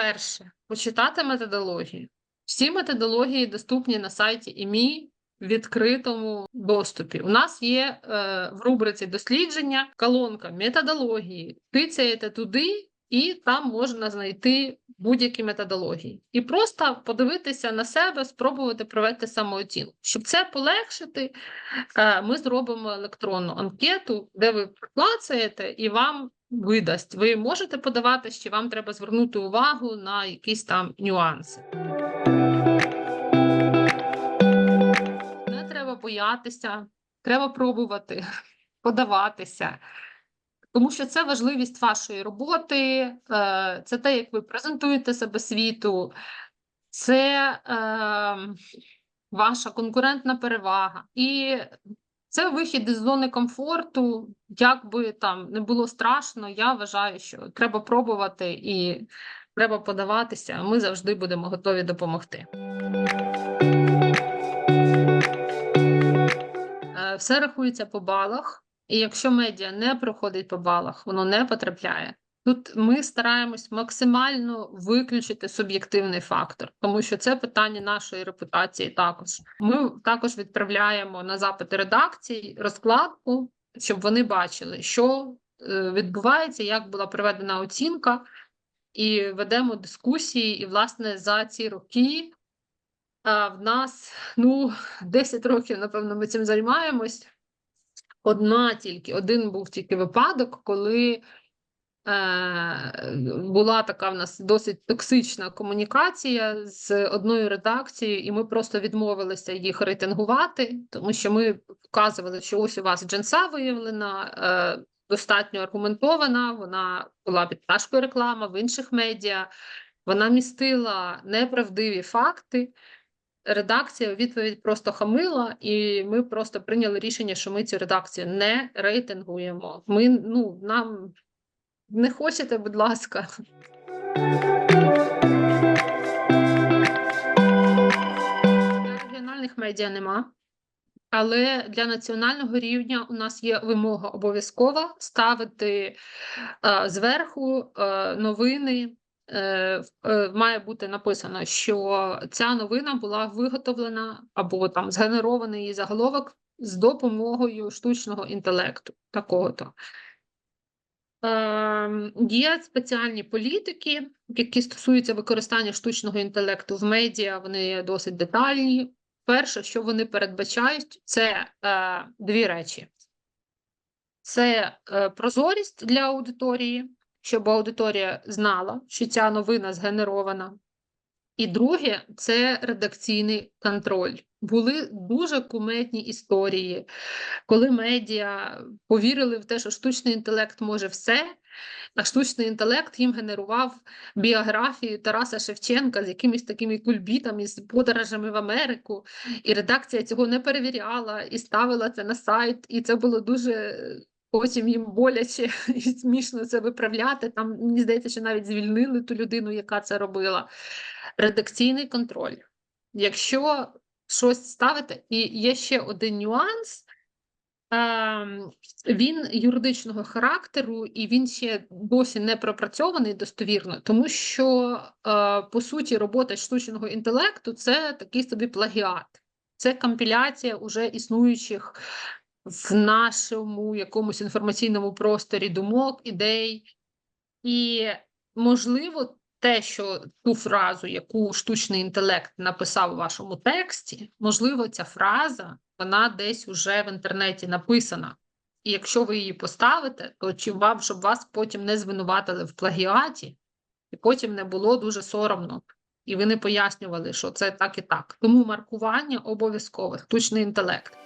Перше, почитати методологію. Всі методології доступні на сайті ІМІ в відкритому доступі. У нас є е, в рубриці дослідження колонка методології. Тицяєте туди, і там можна знайти будь-які методології. І просто подивитися на себе, спробувати провести самооцінку. Щоб це полегшити, е, ми зробимо електронну анкету, де ви проклацаєте і вам видасть. Ви можете подавати, чи вам треба звернути увагу на якісь там нюанси. Не треба боятися, треба пробувати, подаватися. Тому що це важливість вашої роботи, е, це те, як ви презентуєте себе світу, це е, ваша конкурентна перевага. І це вихід із зони комфорту. Як би там не було страшно, я вважаю, що треба пробувати і треба подаватися. Ми завжди будемо готові допомогти. Е, Все рахується по балах, і якщо медіа не проходить по балах, воно не потрапляє. Тут ми стараємось максимально виключити суб'єктивний фактор, тому що це питання нашої репутації також. Ми також відправляємо на запити редакцій розкладку, щоб вони бачили, що е, відбувається, як була проведена оцінка, і ведемо дискусії. І, власне, за ці роки в нас ну 10 років, напевно, ми цим займаємось. Одна тільки, один був тільки випадок, коли е, була така в нас досить токсична комунікація з одною редакцією, і ми просто відмовилися їх рейтингувати, тому що ми показували, що ось у вас джинса виявлена, е, достатньо аргументована, вона була під пташкою реклама в інших медіа, вона містила неправдиві факти. Редакція у відповідь просто хамила, і ми просто прийняли рішення, що ми цю редакцію не рейтингуємо. Ми ну нам не хочете, будь ласка. Для регіональних медіа нема. Але для національного рівня у нас є вимога обов'язкова ставити е, зверху е, новини. Е, е, має бути написано, що ця новина була виготовлена або там згенерований її заголовок з допомогою штучного інтелекту. Такого-то. Ем, Є спеціальні політики, які стосуються використання штучного інтелекту в медіа. Вони досить детальні. Перше, що вони передбачають, це е, дві речі: це е, прозорість для аудиторії, щоб аудиторія знала, що ця новина згенерована. І друге, це редакційний контроль. Були дуже кумедні історії, коли медіа повірили в те, що штучний інтелект може все, а штучний інтелект їм генерував біографію Тараса Шевченка з якимись такими кульбітами, з подорожами в Америку, і редакція цього не перевіряла і ставила це на сайт, і це було дуже. Потім їм боляче і смішно це виправляти. Там мені здається, що навіть звільнили ту людину, яка це робила. Редакційний контроль. Якщо щось ставити, і є ще один нюанс. Ем, Він юридичного характеру, і він ще досі не пропрацьований достовірно, тому що е, по суті робота штучного інтелекту це такий собі плагіат, це компіляція уже існуючих в нашому якомусь інформаційному просторі думок, ідей. І можливо, те, що ту фразу, яку штучний інтелект написав у вашому тексті, можливо, ця фраза вона десь уже в інтернеті написана. І якщо ви її поставите, то чи вам, щоб вас потім не звинуватили в плагіаті, і потім не було дуже соромно, і ви не пояснювали, що це так і так. Тому маркування обов'язкове, штучний інтелект.